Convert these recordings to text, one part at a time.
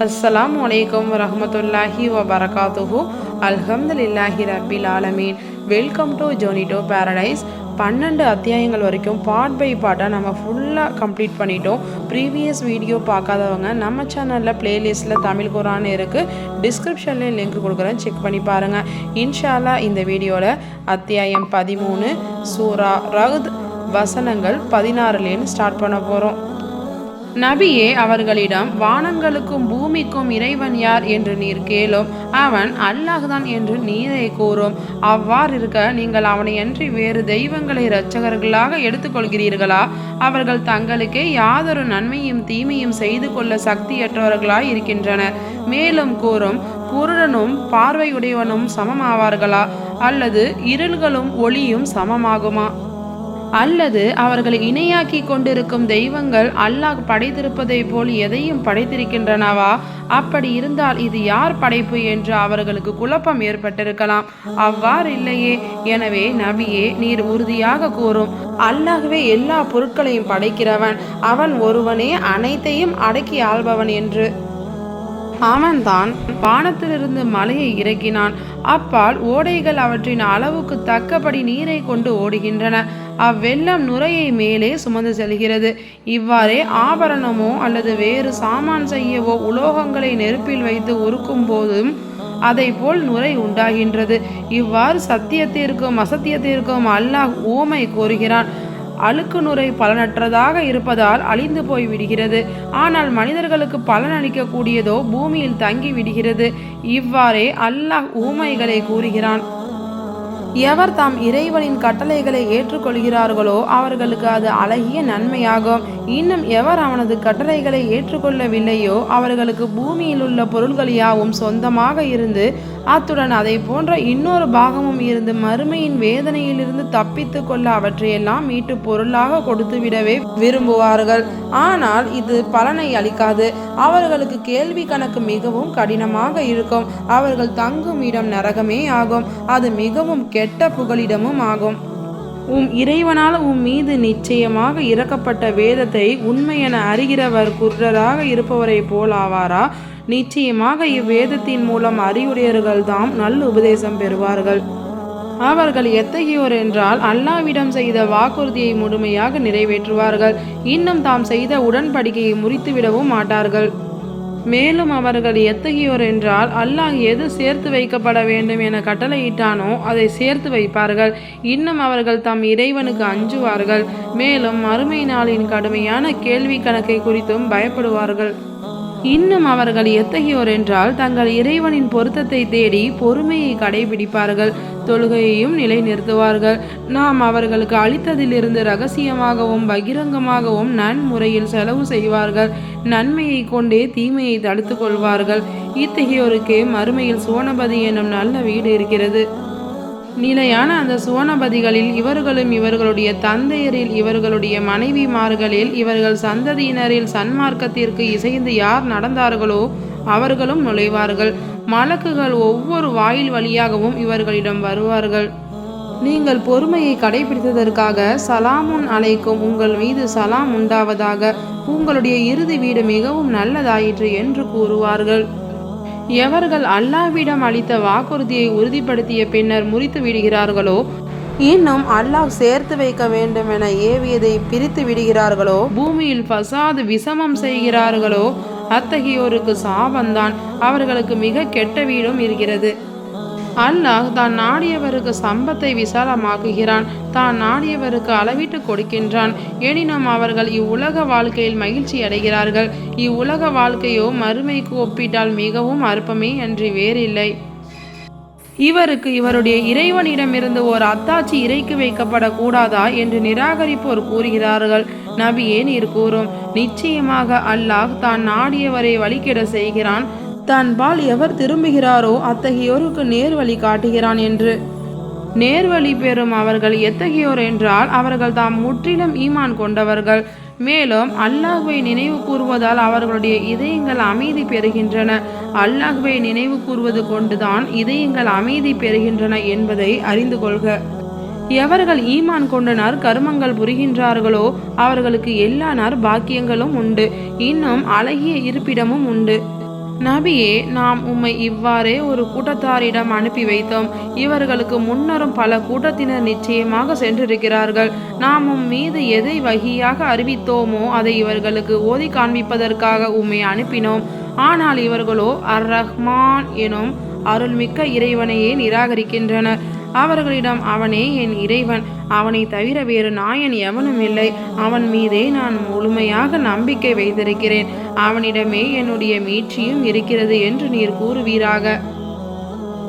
அஸ்லாம் வலைக்கம் வரஹமத்துல்லாஹி வபரகாத்துஹு அல்ஹம்துலில்லாஹி ரபில் ஆலமீன் வெல்கம் டு ஜோனிடோ பேரடைஸ் பன்னெண்டு அத்தியாயங்கள் வரைக்கும் பார்ட் பை பார்ட்டாக நம்ம ஃபுல்லாக கம்ப்ளீட் பண்ணிட்டோம். ப்ரீவியஸ் வீடியோ பார்க்காதவங்க நம்ம சேனலில் ப்ளேலிஸ்ட்டில் தமிழ் குரான் இருக்குது டிஸ்கிரிப்ஷன்லேயும் லிங்க் கொடுக்குறேன். செக் பண்ணி பாருங்கள் இன்ஷால்லா இந்த வீடியோவில் அத்தியாயம் பதிமூணு சூரா ரகுத் வசனங்கள் பதினாறுலேருந்து ஸ்டார்ட் பண்ண போகிறோம் நபியே அவர்களிடம் வானங்களுக்கும் பூமிக்கும் இறைவன் யார் என்று நீர் கேளும். அவன் அல்லாஹ்தான் என்று நீரை கூறும். அவ்வாறு இருக்க நீங்கள் அவனை அன்றி வேறு தெய்வங்களை இரட்சகர்களாக எடுத்துக்கொள்கிறீர்களா? அவர்கள் தங்களுக்கே யாதொரு நன்மையும் தீமையும் செய்து கொள்ள சக்தியற்றவர்களாய் இருக்கின்றனர். மேலும் கூறும் குருடனும் பார்வையுடையவனும் சமமாவார்களா? அல்லது இருள்களும் ஒளியும் சமமாகுமா? அல்லது அவர்களை இணையாக்கி கொண்டிருக்கும் தெய்வங்கள் அல்லாஹ் படைத்திருப்பதைப் போல் எதையும் படைத்திருக்கின்றனவா? அப்படி இருந்தால் இது யார் படைப்பு என்று அவர்களுக்கு குழப்பம் ஏற்பட்டிருக்கலாம். அவ்வாறு இல்லையே. எனவே நபியே நீர் உறுதியாக கூறும். அல்லாஹ்வே எல்லா பொருட்களையும் படைக்கிறவன். அவன் ஒருவனே அனைத்தையும் அடக்கி ஆள்பவன் என்று. அவன்தான் வானத்திலிருந்து மலையை இறக்கினான். அப்பால் ஓடைகள் அவற்றின் அளவுக்கு தக்கபடி நீரை கொண்டு ஓடுகின்றன. அவ்வெள்ளம் நுரையை மேலே சுமந்து செல்கிறது. இவ்வாறே ஆபரணமோ அல்லது வேறு சாமான் செய்யவோ உலோகங்களை நெருப்பில் வைத்து உருக்கும் போதும் அதை போல் நுரை உண்டாகின்றது. இவ்வாறு சத்தியத்திற்கும் அசத்தியத்திற்கும் அல்லாஹ் ஓமை கூறுகிறான் அழுக்கு நுரை பலனற்றதாக இருப்பதால் அழிந்து போய் விடுகிறது. ஆனால் மனிதர்களுக்கு பலன் அளிக்கக்கூடியதோ பூமியில் தங்கி விடுகிறது. இவ்வாறே அல்லாஹ் ஊமைகளை கூறுகிறான். எவர் தாம் இறைவனின் கட்டளைகளை ஏற்றுக்கொள்கிறார்களோ அவர்களுக்கு அது அழகிய நன்மையாகும். இன்னும் எவர் அவனது கட்டளைகளை ஏற்றுக்கொள்ளவில்லையோ அவர்களுக்கு பூமியில் உள்ள பொருள்கள் யாவும் சொந்தமாக இருந்து அத்துடன் அதை போன்ற இன்னொரு பாகமும் இருந்து மறுமையின் வேதனையிலிருந்து தப்பித்து கொள்ள அவற்றையெல்லாம் மீட்டு பொருளாக கொடுத்துவிடவே விரும்புவார்கள். ஆனால் இது பலனை அளிக்காது. அவர்களுக்கு கேள்வி கணக்கு மிகவும் கடினமாக இருக்கும். அவர்கள் தங்கும் இடம் நரகமே ஆகும். அது மிகவும் கெட்ட புகலிடமும் ஆகும். உம் இறைவனால் உம் மீது நிச்சயமாக இறக்கப்பட்ட வேதத்தை உண்மை என அறிகிறவர் குர்ரராக இருப்பவரை போல் ஆவாரா? நிச்சயமாக இவ்வேதத்தின் மூலம் அறிவுடையர்கள் தாம் நல்ல உபதேசம் பெறுவார்கள். அவர்கள் எத்தகையோர் என்றால் அல்லாவிடம் செய்த வாக்குறுதியை முழுமையாக நிறைவேற்றுவார்கள். இன்னும் தாம் செய்த உடன்படிக்கையை முறித்துவிடவும் மாட்டார்கள். மேலும் அவர்கள் எத்தகையோர் என்றால் அல்லாஹ் எது சேர்த்து வைக்கப்பட வேண்டும் என கட்டளையிட்டானோ அதை சேர்த்து வைப்பார்கள். இன்னும் அவர்கள் தம் இறைவனுக்கு அஞ்சுவார்கள். மேலும் மறுமை நாளின் கடுமையான கேள்வி கணக்கை குறித்தும் பயப்படுவார்கள். இன்னும் அவர்கள் எத்தகையோர் என்றால் தங்கள் இறைவனின் பொருத்தத்தை தேடி பொறுமையை கடைபிடிப்பார்கள் தொழுகையையும் நிலைநிறுத்துவார்கள். நாம் அவர்களுக்கு அளித்ததிலிருந்து ரகசியமாகவும் பகிரங்கமாகவும் நன்முறையில் செலவு செய்வார்கள். நன்மையை கொண்டே தீமையை தடுத்து கொள்வார்கள். இத்தகையோருக்கு மறுமையில் சோனபதி எனும் நல்ல வீடு இருக்கிறது. நிலையான அந்த சுவனபதிகளில் இவர்களும் இவர்களுடைய தந்தையரில் இவர்களுடைய மனைவிமார்களில் இவர்கள் சந்ததியினரில் சன்மார்க்கத்திற்கு இசைந்து யார் நடந்தார்களோ அவர்களும் நுழைவார்கள். மலக்குகள் ஒவ்வொரு வாயில் வழியாகவும் இவர்களிடம் வருவார்கள். நீங்கள் பொறுமையை கடைபிடித்ததற்காக சலாமுன் அலைக்கும் உங்கள் மீது சலாம் உண்டாவதாக. உங்களுடைய இறுதி வீடு மிகவும் நல்லதாயிற்று என்று கூறுவார்கள். எவர்கள் அல்லாஹ்விடம் அளித்த வாக்குறுதியை உறுதிப்படுத்திய பின்னர் முறித்து விடுகிறார்களோ? இன்னும் அல்லாஹ் சேர்த்து வைக்க வேண்டும் என ஏவியதை பிரித்து விடுகிறார்களோ? பூமியில் ஃபசாது விசமம் செய்கிறார்களோ? அத்தகையோருக்கு சாபந்தான் அவர்களுக்கு மிக கெட்ட வீடும் இருக்கிறது. அல்லாஹ் தான் நாடியவருக்கு சம்பத்தை விசாலமாக்குகிறான். தான் நாடியவருக்கு அளவிட்டு கொடுக்கின்றான். எனினும் அவர்கள் இவ்வுலக வாழ்க்கையில் மகிழ்ச்சி அடைகிறார்கள். இவ்வுலக வாழ்க்கையோ மறுமைக்கு ஒப்பிட்டால் மிகவும் அற்பமே அன்றி வேறில்லை. இவருக்கு இவருடைய இறைவனிடமிருந்து ஒரு அத்தாட்சி இறைக்கு வைக்கப்படக்கூடாதா என்று நிராகரிப்போர் கூறுகிறார்கள். நபியே நீர் கூறும் நிச்சயமாக அல்லாஹ் தான் நாடியவரை வழிகிட செய்கிறான். தன் பால் எவர் திரும்புகிறாரோ அத்தகையோருக்கு நேர்வழி காட்டுகிறான் என்று. நேர்வழி பெறும் அவர்கள் எத்தகையோர் என்றால் அவர்கள் தாம் முற்றிலும் ஈமான் கொண்டவர்கள். மேலும் அல்லாஹ்வை நினைவு கூறுவதால் அவர்களுடைய இதயங்கள் அமைதி பெறுகின்றன. அல்லாஹ்வை நினைவு கூறுவது கொண்டுதான் இதயங்கள் அமைதி பெறுகின்றன என்பதை அறிந்து கொள்க. எவர்கள் ஈமான் கொண்டனர் கருமங்கள் புரிகின்றார்களோ அவர்களுக்கு எல்லா நற்பாக்கியங்களும் உண்டு. இன்னும் அழகிய இருப்பிடமும் உண்டு. நபியே நாம் உம்மை இவ்வாறே ஒரு கூட்டத்தாரிடம் அனுப்பி வைத்தோம். இவர்களுக்கு முன்னரும் பல கூட்டத்தினர் நிச்சயமாக சென்றிருக்கிறார்கள். நாம் உம் மீது எதை வகையாக அறிவித்தோமோ அதை இவர்களுக்கு ஓதி காண்பிப்பதற்காக உம்மை அனுப்பினோம். ஆனால் இவர்களோ அர் ரஹ்மான் எனும் அருள்மிக்க இறைவனையே நிராகரிக்கின்றனர். அவர்களிடம் அவனே என் இறைவன். அவனை தவிர வேறு நாயன் எவனும் இல்லை. அவன் மீதே நான் முழுமையாக நம்பிக்கை வைத்திருக்கிறேன். அவனிடமே என்னுடைய மீட்சியும் இருக்கிறது என்று நீர் கூறுவீராக.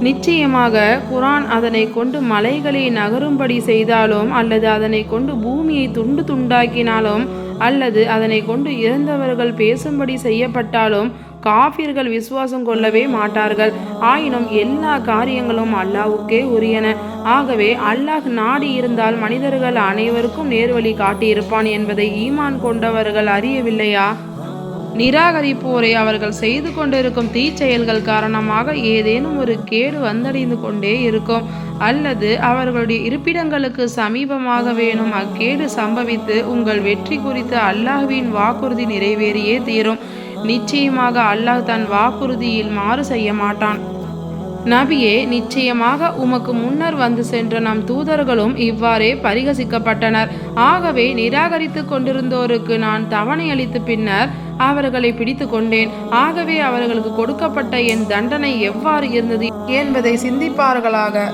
நிச்சயமாக குரான் அதனை கொண்டு மலைகளை நகரும்படி செய்தாலும் அல்லது அதனை கொண்டு பூமியை துண்டு துண்டாக்கினாலும் அல்லது அதனை கொண்டு இறந்தவர்கள் பேசும்படி செய்யப்பட்டாலும் காபிர்கள் விசுவாசம் கொள்ளவே மாட்டார்கள். ஆயினும் எல்லா காரியங்களும் அல்லாவுக்கே உரியன. ஆகவே அல்லாஹ் நாடி இருந்தால் மனிதர்கள் அனைவருக்கும் நேர்வழி காட்டியிருப்பான் என்பதை ஈமான் கொண்டவர்கள் அறியவில்லையா? நிராகரிப்போரை அவர்கள் செய்து கொண்டிருக்கும் தீச்செயல்கள் காரணமாக ஏதேனும் ஒரு கேடு வந்தடைந்து கொண்டே இருக்கும். அல்லது அவர்களுடைய இருப்பிடங்களுக்கு சமீபமாக வேணும் அக்கேடு சம்பவித்து உங்கள் வெற்றி குறித்து அல்லாஹ்வின் வாக்குறுதி நிறைவேறியே தீரும். நிச்சயமாக அல்லாஹ் தன் வாக்குறுதியில் மாறு செய்ய மாட்டான். நபியே நிச்சயமாக உமக்கு முன்னர் வந்து சென்ற நம் தூதர்களும் இவ்வாறே பரிகசிக்கப்பட்டனர். ஆகவே நிராகரித்து கொண்டிருந்தோருக்கு நான் தவணை அளித்த பின்னர் அவர்களை பிடித்து கொண்டேன். ஆகவே அவர்களுக்கு கொடுக்கப்பட்ட என் தண்டனை எவ்வாறு இருந்தது என்பதை சிந்திப்பார்களாக.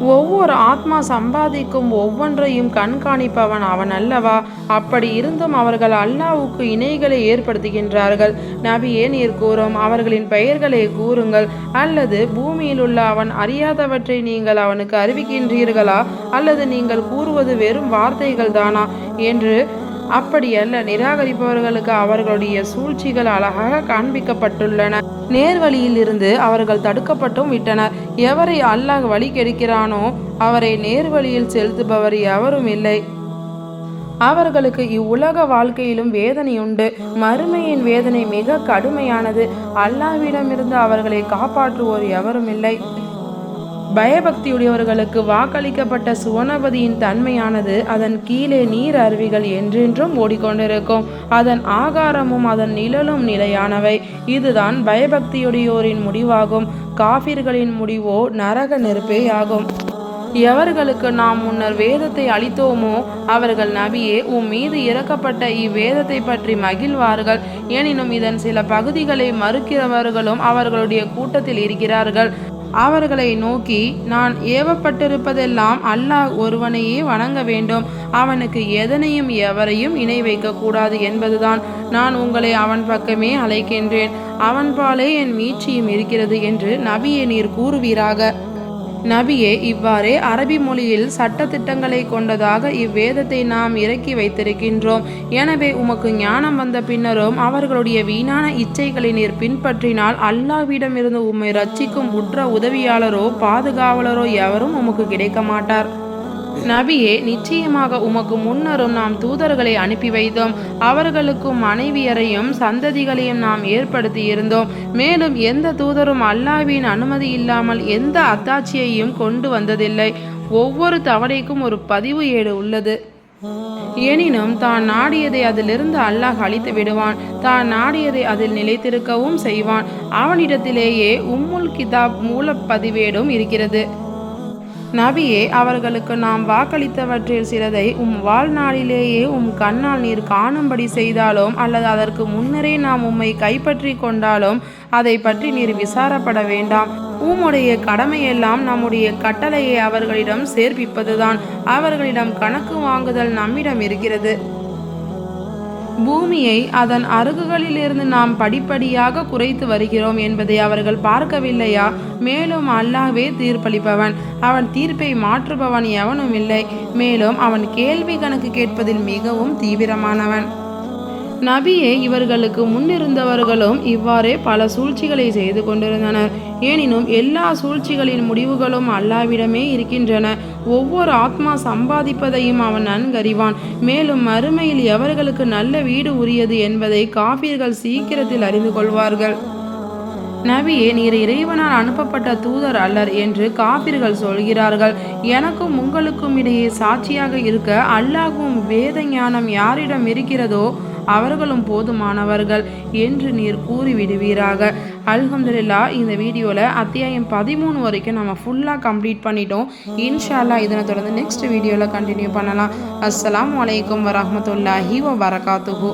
ஒவ்வொரு ஆத்மா சம்பாதிக்கும் ஒவ்வொன்றையும் கண்காணிப்பவன் அவன் அல்லவா? அப்படி இருந்தும் அவர்கள் அல்லாவுக்கு இணைகளை ஏற்படுத்துகின்றார்கள். நபியே நீர் கூறும் அவர்களின் பெயர்களை கூறுங்கள். அல்லது பூமியில் உள்ள அவன் அறியாதவற்றை நீங்கள் அவனுக்கு அறிவிக்கின்றீர்களா? அல்லது நீங்கள் கூறுவது வெறும் வார்த்தைகள் தானா என்று அப்படியல்ல நிராகரிப்பவர்களுக்கு அவர்களுடைய சூழ்ச்சிகள் அழகாக காண்பிக்கப்பட்டுள்ளன. நேர்வழியில் இருந்து அவர்கள் தடுக்கப்பட்டும் விட்டனர். எவரை அல்லாஹ் வழி கெடுக்கிறானோ அவரை நேர்வழியில் செலுத்துபவர் எவரும் இல்லை. அவர்களுக்கு இவ்வுலக வாழ்க்கையிலும் வேதனை உண்டு. மறுமையின் வேதனை மிக கடுமையானது. அல்லாவிடமிருந்து அவர்களை காப்பாற்றுவோர் எவரும் இல்லை. பயபக்தியுடையவர்களுக்கு வாக்களிக்கப்பட்ட சுவனபதியின் தன்மையானது அதன் கீழே நீர் அருவிகள் என்றென்றும் ஓடிக்கொண்டிருக்கும். அதன் ஆகாரமும் அதன் நிழலும் நிலையானவை. இதுதான் பயபக்தியுடையோரின் முடிவாகும். காபிர்களின் முடிவோ நரக நெருப்பே ஆகும் எவர்களுக்கு நாம் முன்னர் வேதத்தை அளித்தோமோ அவர்கள் நபியே உம் மீது இறக்கப்பட்ட இவ்வேதத்தை பற்றி மகிழ்வார்கள். எனினும் இதன் சில பகுதிகளை மறுக்கிறவர்களும் அவர்களுடைய கூட்டத்தில் இருக்கிறார்கள். அவர்களை நோக்கி நான் ஏவப்பட்டிருப்பதெல்லாம் அல்லாஹ் ஒருவனையே வணங்க வேண்டும். அவனுக்கு எதனையும் எவரையும் இணை வைக்கக்கூடாது என்பதுதான் நான் உங்களை அவன் பக்கமே அழைக்கின்றேன். அவன்பாலே என் மீட்சியும் இருக்கிறது என்று நபியை நீர் கூறுவீராக. நபியே இவ்வாறே அரபி மொழியில் சட்ட திட்டங்களை கொண்டதாக இவ்வேதத்தை நாம் இறக்கி வைத்திருக்கின்றோம். எனவே உமக்கு ஞானம் வந்த பின்னரும் அவர்களுடைய வீணான இச்சைகளை நீர் பின்பற்றினால் அல்லாவிடமிருந்து உம்மை ரட்சிக்கும் உற்ற உதவியாளரோ பாதுகாவலரோ எவரும் உமக்கு கிடைக்க மாட்டார் நபியே நிச்சயமாக உமக்கு முன்னரும் நாம் தூதர்களை அனுப்பி வைத்தோம். அவர்களுக்கும் மனைவியரையும் சந்ததிகளையும் நாம் ஏற்படுத்தி இருந்தோம் மேலும் எந்த தூதரும் அல்லாவின் அனுமதி இல்லாமல் எந்த அத்தாட்சியையும் கொண்டு வந்ததில்லை. ஒவ்வொரு தவறைக்கும் ஒரு பதிவு ஏடு உள்ளது. எனினும் தான் நாடியதை அதிலிருந்து அல்லாஹ் அழித்து விடுவான். தான் நாடியதை அதில் நிலைத்திருக்கவும் செய்வான். அவனிடத்திலேயே உம்முல் கிதாப் மூலப்பதிவேடும் இருக்கிறது. நபியே அவர்களுக்கு நாம் வாக்களித்தவற்றில் சிலதை உம் வாழ்நாளிலேயே உம் கண்ணால் நீர் காணும்படி செய்தாலும் அல்லது அதற்கு முன்னரே நாம் உம்மை கைப்பற்றி கொண்டாலும் அதை பற்றி நீர் விசாரப்பட வேண்டாம். உம்முடைய கடமையெல்லாம் நம்முடைய கட்டளையை அவர்களிடம் சேர்ப்பிப்பதுதான். அவர்களிடம் கணக்கு வாங்குதல் நம்மிடம் இருக்கிறது. பூமியை அதன் அருகுகளிலிருந்து நாம் படிப்படியாக குறைத்து வருகிறோம் என்பதை அவர்கள் பார்க்கவில்லையா? மேலும் அல்லாஹ்வே தீர்ப்பளிப்பவன். அவன் தீர்ப்பை மாற்றுபவன் எவனும் இல்லை. மேலும் அவன் கேள்வி கணக்கு கேட்பதில் மிகவும் தீவிரமானவன். நபியே இவர்களுக்கு முன்னிருந்தவர்களும் இவ்வாறே பல சூழ்ச்சிகளை செய்து கொண்டிருந்தனர். எனினும் எல்லா சூழ்ச்சிகளின் முடிவுகளும் அல்லாவிடமே இருக்கின்றன. ஒவ்வொரு ஆத்மா சம்பாதிப்பதையும் அவன் நன்கறிவான். மேலும் மறுமையில் எவர்களுக்கு நல்ல வீடு உரியது என்பதை காபிர்கள் சீக்கிரத்தில் அறிந்து கொள்வார்கள். நபியே நீர் இறைவனால் அனுப்பப்பட்ட தூதர் அல்லர் என்று காபிர்கள் சொல்கிறார்கள். எனக்கும் உங்களுக்கும் இடையே சாட்சியாக இருக்க அல்லாஹும் வேத ஞானம் யாரிடம் இருக்கிறதோ அவர்களும் போதுமானவர்கள் என்று நீர் கூறிவிடுவீராக. அல்ஹம்துல்லா இந்த வீடியோவில் அத்தியாயம் பதிமூணு வரைக்கும் நம்ம ஃபுல்லாக கம்ப்ளீட் பண்ணிட்டோம். இன்ஷால்லா இதனை தொடர்ந்து நெக்ஸ்ட் வீடியோவில் கண்டினியூ பண்ணலாம். அஸ்லாம் அலைக்கும் வரமத்துல்லாஹி வரகாத்துஹூ